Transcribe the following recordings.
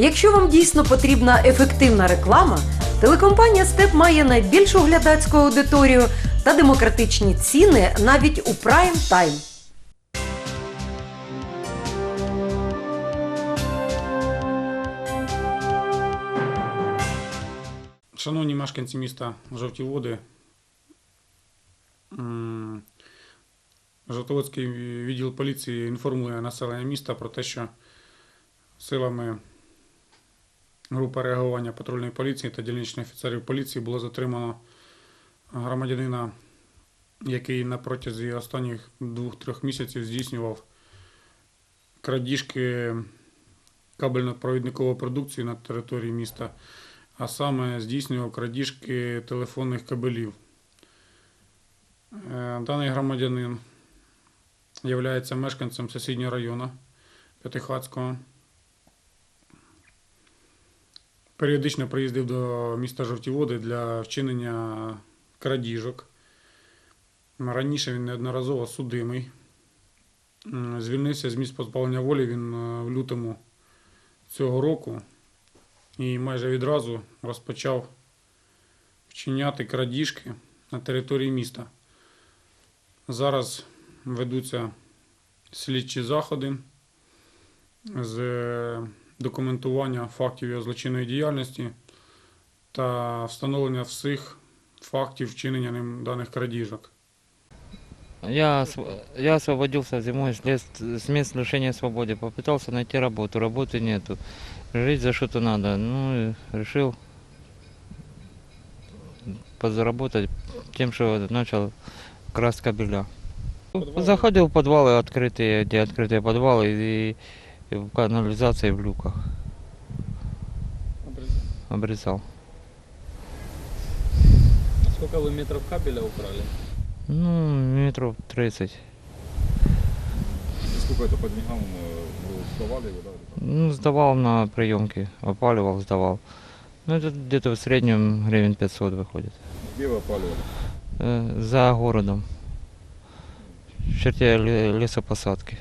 Якщо вам дійсно потрібна ефективна реклама, телекомпанія Степ має найбільшу глядацьку аудиторію та демократичні ціни навіть у прайм тайм. Шановні мешканці міста Жовті Води, Жовтоводський відділ поліції інформує населення міста про те, що силами групи реагування патрульної поліції та дільничних офіцерів поліції було затримано громадянина, який на протязі останніх двох-трьох місяців здійснював крадіжки кабельно-провідникової продукції на території міста а саме здійснював крадіжки телефонних кабелів. Е, Даний громадянин є мешканцем сусіднього району П'ятихатського. Періодично приїздив до міста Жовті Води для вчинення крадіжок. Раніше він неодноразово судимий. Звільнився з місць позбавлення волі він е, в лютому цього року і майже відразу розпочав вчиняти крадіжки на території міста. Зараз ведуться слідчі заходи з документування фактів його злочинної діяльності та встановлення всіх фактів вчинення ним даних крадіжок. Я, осв- я освободился зимой с, лес- с мест лишения свободы. Попытался найти работу, работы нету. Жить за что-то надо. Ну, и решил подзаработать тем, что начал красть кабеля. Заходил в подвалы открытые, где открытые подвалы, и, и в канализации в люках обрезал. Сколько вы метров кабеля украли? Ну, метров 30. Сколько это по деньгам э, вы сдавали его, да? или как? Ну, сдавал на приемки, опаливал, сдавал. Ну, это где-то в среднем гривен 500 выходит. Где вы опаливали? Э, за городом. В черте ле- лесопосадки.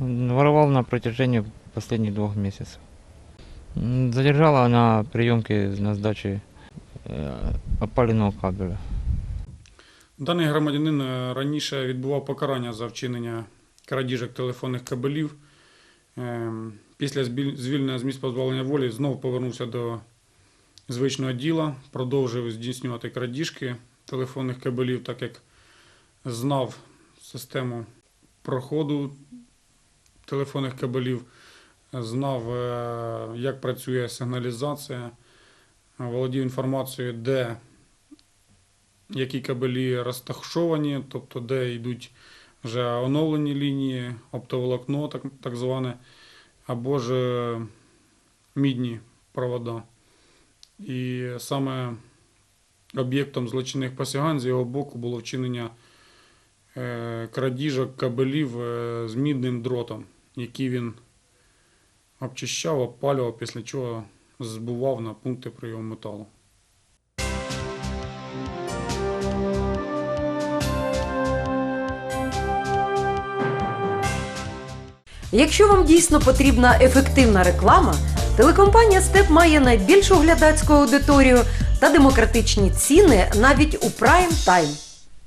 Воровал на протяжении последних двух месяцев. Задержала на приемке на сдаче э, опаленного кабеля. Даний громадянин е, раніше відбував покарання за вчинення крадіжок телефонних кабелів. Ем, Після звільнення з місць позбавлення волі знов повернувся до звичного діла, продовжив здійснювати крадіжки телефонних кабелів, так як знав систему проходу телефонних кабелів, знав, е, як працює сигналізація, володів інформацією, де які кабелі розташовані, тобто де йдуть вже оновлені лінії, оптоволокно, так, так зване, або ж е, мідні провода. І саме об'єктом злочинних посягань з його боку було вчинення е, крадіжок кабелів з мідним дротом, які він обчищав, опалював, після чого збував на пункти прийому металу. Якщо вам дійсно потрібна ефективна реклама, телекомпанія Степ має найбільшу глядацьку аудиторію та демократичні ціни навіть у прайм тайм.